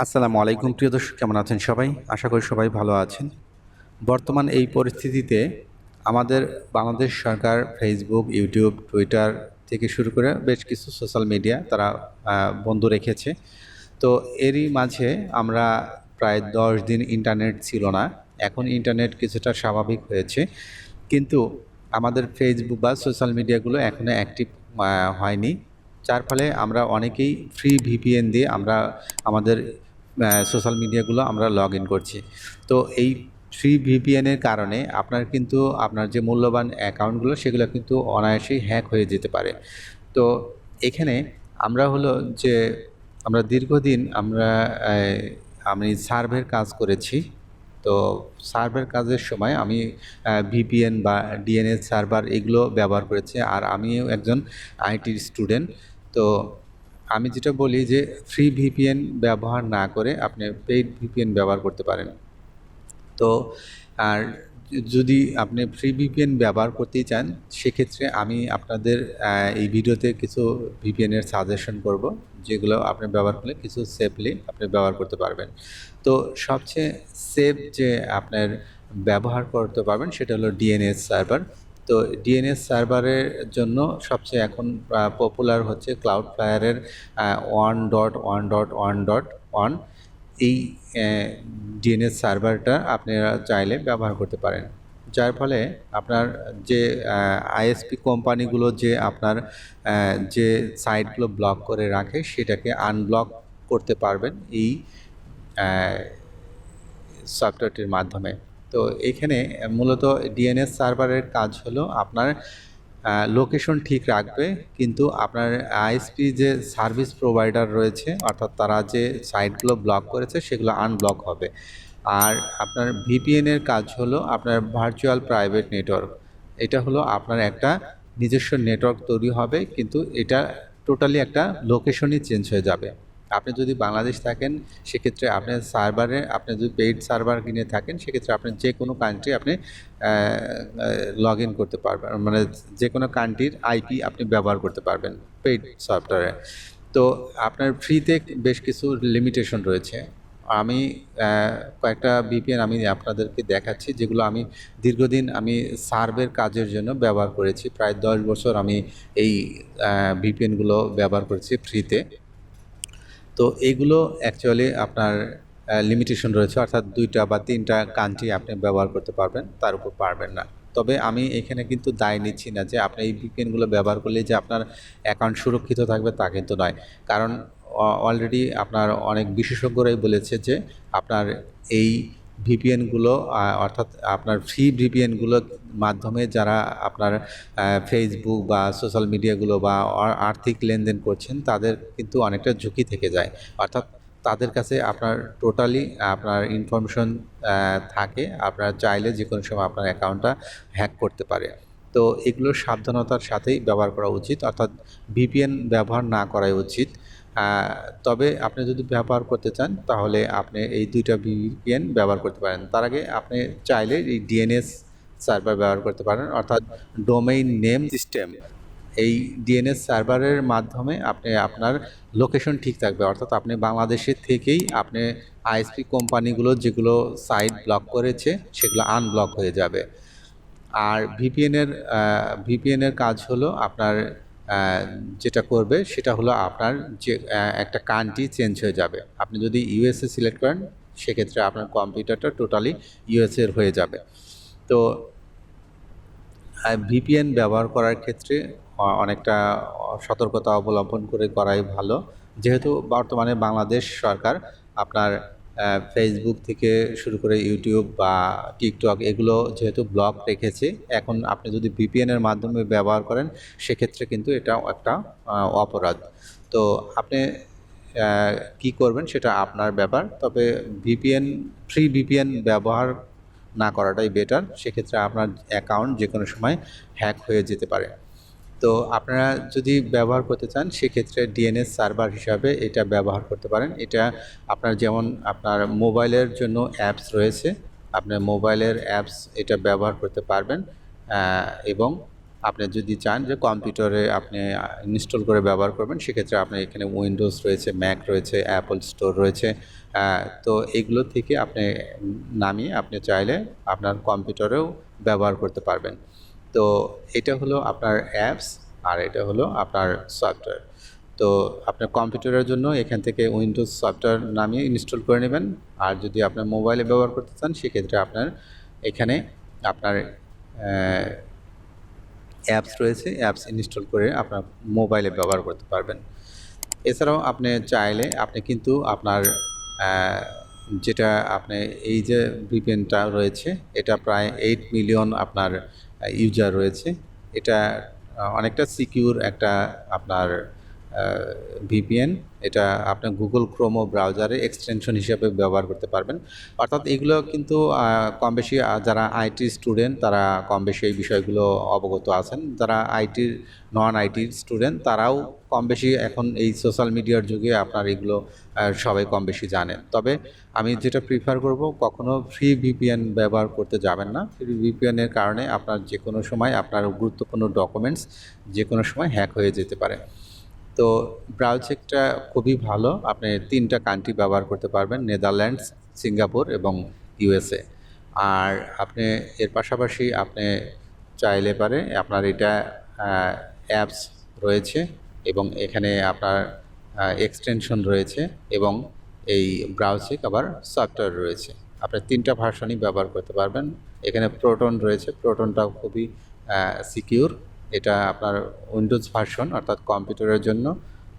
আসসালামু আলাইকুম, প্রিয় দর্শক, কেমন আছেন সবাই? আশা করি সবাই ভালো আছেন। বর্তমান এই পরিস্থিতিতে আমাদের বাংলাদেশ সরকার ফেসবুক ইউটিউব টুইটার থেকে শুরু করে বেশ কিছু সোশ্যাল মিডিয়া তারা বন্ধ রেখেছে। তো এরই মাঝে আমরা প্রায় দশ দিন ইন্টারনেট ছিল না। এখন ইন্টারনেট কিছুটা স্বাভাবিক হয়েছে। কিন্তু আমাদের ফেসবুক বা সোশ্যাল মিডিয়াগুলো এখনও অ্যাক্টিভ হয়নি। যার ফলে আমরা অনেকেই ফ্রি ভিপিএন দিয়ে আমরা আমাদের সোশ্যাল মিডিয়াগুলো আমরা লগ ইন করছি। তো এই ফ্রি ভিপিএনের কারণে আপনার কিন্তু আপনার যে মূল্যবান অ্যাকাউন্টগুলো সেগুলো কিন্তু অনায়াসেই হ্যাক হয়ে যেতে পারে। তো এখানে আমরা হলো যে আমরা দীর্ঘদিন আমরা আমি সার্ভের কাজ করেছি। তো সার্ভের কাজের সময় আমি ভিপিএন বা ডিএনএস সার্ভার এগুলো ব্যবহার করেছি। আর আমিও একজন আইটির স্টুডেন্ট তো আমি যেটা বলি যে ফ্রি ভিপিএন ব্যবহার না করে আপনি পেইড ভিপিএন ব্যবহার করতে পারেন। তো আর যদি আপনি ফ্রি ভিপিএন ব্যবহার করতেই চান, সেক্ষেত্রে আমি আপনাদের এই ভিডিওতে কিছু ভিপিএনের সাজেশন করব, যেগুলো আপনি ব্যবহার করলে কিছু সেফলি আপনি ব্যবহার করতে পারবেন। তো সবচেয়ে সেফ যে আপনার ব্যবহার করতে পারবেন, সেটা হলো ডিএনএস সার্ভার তো ডিএনএস সার্ভারের জন্য সবচেয়ে এখন পপুলার হচ্ছে cloud ফ্লায়ারের one dot one dot one dot one এই ডিএনএস সার্ভারটা আপনারা চাইলে ব্যবহার করতে পারেন। যার ফলে আপনার যে আইএসপি কোম্পানিগুলো যে আপনার যে সাইটগুলো ব্লক করে রাখে সেটাকে আনব্লক করতে পারবেন এই সফটওয়্যারটির মাধ্যমে। তো এখানে মূলত ডিএনএস সার্ভারের কাজ হলো আপনার লোকেশন ঠিক রাখবে, কিন্তু আপনার আইএসপি যে সার্ভিস প্রোভাইডার রয়েছে, অর্থাৎ তারা যে সাইটগুলো ব্লক করেছে, সেগুলো আনব্লক হবে। আর আপনার ভিপিএনের কাজ হলো আপনার ভার্চুয়াল প্রাইভেট নেটওয়ার্ক এটা হলো আপনার একটা নিজস্ব নেটওয়ার্ক তৈরি হবে, কিন্তু এটা টোটালি একটা লোকেশনই চেঞ্জ হয়ে যাবে। আপনি যদি বাংলাদেশ থাকেন, সেক্ষেত্রে আপনার সার্ভারে, আপনি যদি পেইড সার্ভার কিনে থাকেন, সেক্ষেত্রে আপনি যে কোনো কান্ট্রি আপনি লগ ইন করতে পারবেন। মানে যে কোনো কান্ট্রির আইপি আপনি ব্যবহার করতে পারবেন পেইড সফটওয়্যারে। তো আপনার ফ্রিতে বেশ কিছু লিমিটেশন রয়েছে। আমি কয়েকটা ভিপিএন আমি আপনাদেরকে দেখাচ্ছি, যেগুলো আমি দীর্ঘদিন আমি সার্ভের কাজের জন্য ব্যবহার করেছি। প্রায় দশ বছর আমি এই ভিপিএনগুলো ব্যবহার করেছি ফ্রিতে তো এইগুলো অ্যাকচুয়ালি আপনার লিমিটেশন রয়েছে। অর্থাৎ দুইটা বা তিনটা কান্ট্রি আপনি ব্যবহার করতে পারবেন, তার উপর পারবেন না। তবে আমি এখানে কিন্তু দায় নিচ্ছি না যে আপনি এই ভিপিএনগুলো ব্যবহার করলে যে আপনার অ্যাকাউন্ট সুরক্ষিত থাকবে তা কিন্তু নয়। কারণ অলরেডি আপনার অনেক বিশেষজ্ঞরাই বলেছে যে আপনার এই ভিপিএনগুলো অর্থাৎ আপনার ফ্রি ভিপিএনগুলোর মাধ্যমে যারা আপনার ফেসবুক বা সোশ্যাল মিডিয়াগুলো বা আর্থিক লেনদেন করছেন, তাদের কিন্তু অনেকটা ঝুঁকি থেকে যায়। অর্থাৎ তাদের কাছে আপনার টোটালি আপনার ইনফরমেশন থাকে, আপনার চাইলে যে কোনো সময় আপনার অ্যাকাউন্টটা হ্যাক করতে পারে। তো এগুলো সাবধানতার সাথেই ব্যবহার করা উচিত, অর্থাৎ ভিপিএন ব্যবহার না করাই উচিত। তবে আপনি যদি ব্যবহার করতে চান, তাহলে আপনি এই দুইটা ভিপিএন ব্যবহার করতে পারেন। তার আগে আপনি চাইলে এই ডিএনএস সার্ভার ব্যবহার করতে পারেন, অর্থাৎ ডোমেইন নেম সিস্টেম এই ডিএনএস সার্ভারের মাধ্যমে আপনি আপনার লোকেশন ঠিক থাকবে, অর্থাৎ আপনি বাংলাদেশের থেকেই আপনি আইএসপি কোম্পানিগুলো যেগুলো সাইট ব্লক করেছে, সেগুলো আনব্লক হয়ে যাবে। আর ভিপিএনের ভিপিএনের কাজ হলো আপনার যেটা করবে সেটা হলো আপনার যে একটা কান্ট্রি চেঞ্জ হয়ে যাবে। আপনি যদি ইউএসএ সিলেক্ট করেন, সেক্ষেত্রে আপনার কম্পিউটারটা টোটালি ইউএসএর হয়ে যাবে। তো ভিপিএন ব্যবহার করার ক্ষেত্রে অনেকটা সতর্কতা অবলম্বন করে করাই ভালো। যেহেতু বর্তমানে বাংলাদেশ সরকার আপনার ফেসবুক থেকে শুরু করে ইউটিউব বা টিকটক এগুলো যেহেতু ব্লক রেখেছে, এখন আপনি যদি ভিপিএনের মাধ্যমে ব্যবহার করেন, সেক্ষেত্রে কিন্তু এটা একটা অপরাধ। তো আপনি কি করবেন সেটা আপনার ব্যাপার, তবে ভিপিএন ফ্রি ভিপিএন ব্যবহার না করাটাই বেটার সেক্ষেত্রে আপনার অ্যাকাউন্ট যে কোনো সময় হ্যাক হয়ে যেতে পারে। তো আপনারা যদি ব্যবহার করতে চান, সেক্ষেত্রে ডিএনএস সার্ভার হিসাবে এটা ব্যবহার করতে পারেন। এটা আপনার যেমন আপনার মোবাইলের জন্য অ্যাপস রয়েছে, আপনার মোবাইলের অ্যাপস এটা ব্যবহার করতে পারবেন। এবং আপনি যদি চান যে কম্পিউটারে আপনি ইনস্টল করে ব্যবহার করবেন, সেক্ষেত্রে আপনার এখানে উইন্ডোজ রয়েছে ম্যাক রয়েছে অ্যাপল স্টোর রয়েছে। তো এগুলো থেকে আপনি নামিয়ে আপনি চাইলে আপনার কম্পিউটারেও ব্যবহার করতে পারবেন। তো এটা হলো আপনার অ্যাপস আর এটা হলো আপনার সফটওয়্যার তো আপনার কম্পিউটারের জন্য এখান থেকে উইন্ডোজ সফটওয়্যার নামিয়ে ইনস্টল করে নেবেন। আর যদি আপনার মোবাইলে ব্যবহার করতে চান, সেক্ষেত্রে আপনার এখানে আপনার অ্যাপস রয়েছে। অ্যাপস ইনস্টল করে আপনার মোবাইলে ব্যবহার করতে পারবেন। এছাড়াও আপনি চাইলে, আপনি কিন্তু আপনার যেটা আপনি, এই যে ভিপিএনটা রয়েছে, এটা প্রায় এইট মিলিয়ন আপনার ইউজার রয়েছে। এটা অনেকটা সিকিউর একটা আপনার ভিপিএন এটা আপনার গুগল ক্রোমো ব্রাউজারে এক্সটেনশন হিসাবে ব্যবহার করতে পারবেন। অর্থাৎ এগুলো কিন্তু কম বেশি যারা আইটি স্টুডেন্ট তারা কম বেশি এই বিষয়গুলো অবগত আছেন। যারা আইটির নন আইটির স্টুডেন্ট তারাও কম বেশি এখন এই সোশ্যাল মিডিয়ার যুগে আপনার এগুলো সবাই কম বেশি জানেন তবে আমি যেটা প্রিফার করব, কখনো ফ্রি ভিপিএন ব্যবহার করতে যাবেন না। ফ্রি ভিপিএনের কারণে আপনার যে কোনো সময় আপনার গুরুত্বপূর্ণ ডকুমেন্টস যে কোনো সময় হ্যাক হয়ে যেতে পারে। তো ব্রাউচেকটা খুবই ভালো। আপনি তিনটা কান্ট্রি ব্যবহার করতে পারবেন নেদারল্যান্ডস সিঙ্গাপুর এবং ইউএসএ আর আপনি, এর পাশাপাশি আপনি চাইলে পারে আপনার এটা অ্যাপস রয়েছে এবং এখানে আপনার এক্সটেনশন রয়েছে এবং এই ব্রাউজিক আবার সফটওয়্যার রয়েছে। আপনি তিনটা ভার্সনই ব্যবহার করতে পারবেন। এখানে প্রোটন রয়েছে প্রোটনটাও খুবই সিকিউর এটা আপনার উইন্ডোজ ভার্সন অর্থাৎ কম্পিউটারের জন্য,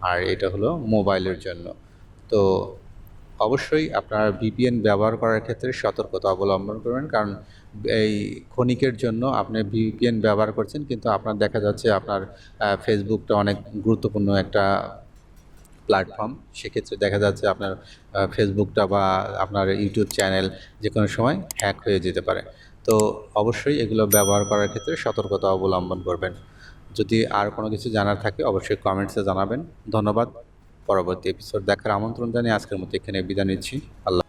আর এটা হলো মোবাইলের জন্য। তো অবশ্যই আপনার ভিপিএন ব্যবহার করার ক্ষেত্রে সতর্কতা অবলম্বন করবেন, কারণ এই ক্ষণিকের জন্য আপনি ভিপিএন ব্যবহার করছেন, কিন্তু আপনার দেখা যাচ্ছে আপনার ফেসবুকটা অনেক গুরুত্বপূর্ণ একটা প্ল্যাটফর্ম সেক্ষেত্রে দেখা যাচ্ছে আপনার ফেসবুকটা বা আপনার ইউটিউব চ্যানেল যে কোনো সময় হ্যাক হয়ে যেতে পারে। তো অবশ্যই এগুলো ব্যবহার করার ক্ষেত্রে সতর্কতা অবলম্বন করবেন। যদি আর কোনো কিছু জানার থাকে, অবশ্যই কমেন্টসে জানাবেন। ধন্যবাদ। পরবর্তী এপিসোড দেখার আমন্ত্রণ জানিয়ে আজকের মতো এখানে বিদায় নিচ্ছি। আল্লাহ